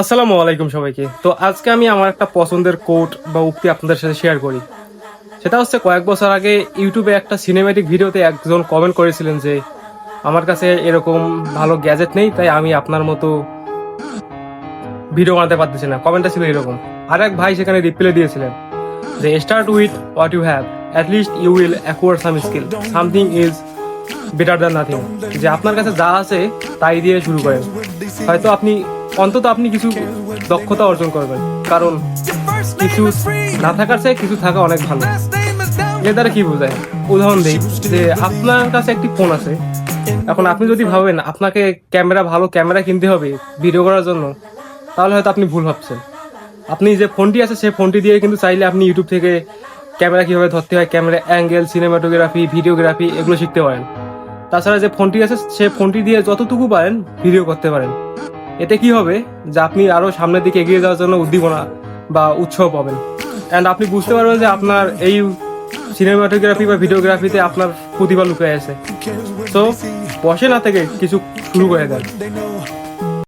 আসসালামু আলাইকুম সবাইকে। তো আজকে আমি আমার একটা পছন্দের কোট বা উক্তি আপনাদের সাথে শেয়ার করি। সেটা হচ্ছে কয়েক বছর আগে ইউটিউবে একটা সিনেম্যাটিক ভিডিওতে একজন কমেন্ট করেছিলেন যে, আমার কাছে এরকম ভালো গ্যাজেট নেই, তাই আমি আপনার মতো ভিডিও বানাতে পারতেছি না। কমেন্টটা ছিল এরকম। আর এক ভাই সেখানে রিপ্লাই দিয়েছিলেন যে start with what you have at least you will acquire some skill something is better than nothing যে, আপনার কাছে যা আছে, তাই দিয়ে শুরু করেন। হয়তো আপনি অন্তত আপনি কিছু দক্ষতা অর্জন করবেন। কারণ কিছু না থাকার চেয়ে কিছু থাকা অনেক ভালো। এর দ্বারা কি বোঝায়? উদাহরণ দিই, যে আপনার কাছে একটি ফোন আছে। এখন আপনি যদি ভাবেন আপনাকে ক্যামেরা ভালো ক্যামেরা কিনতে হবে ভিডিও করার জন্য, তাহলে হয়তো আপনি ভুল ভাবছেন। আপনি যে ফোনটি আছে, সেই ফোনটি দিয়ে কিন্তু চাইলে আপনি ইউটিউব থেকে ক্যামেরা কীভাবে ধরতে হয়, ক্যামেরা অ্যাঙ্গেল সিনেমাটোগ্রাফি ভিডিওগ্রাফি এগুলো শিখতে পারেন। তাছাড়া যে ফোনটি আছে, সে ফোনটি দিয়ে যতটুকু পারেন ভিডিও করতে পারেন। এতে কি হবে যে আপনি আরও সামনের দিকে এগিয়ে যাওয়ার জন্য উদ্দীপনা বা উৎসাহ পাবেন। অ্যান্ড আপনি বুঝতে পারবেন যে আপনার এই সিনেমাটোগ্রাফি বা ভিডিওগ্রাফিতে আপনার প্রতিভা লুকিয়ে আছে। তো বসে না থেকে কিছু শুরু করে দেন।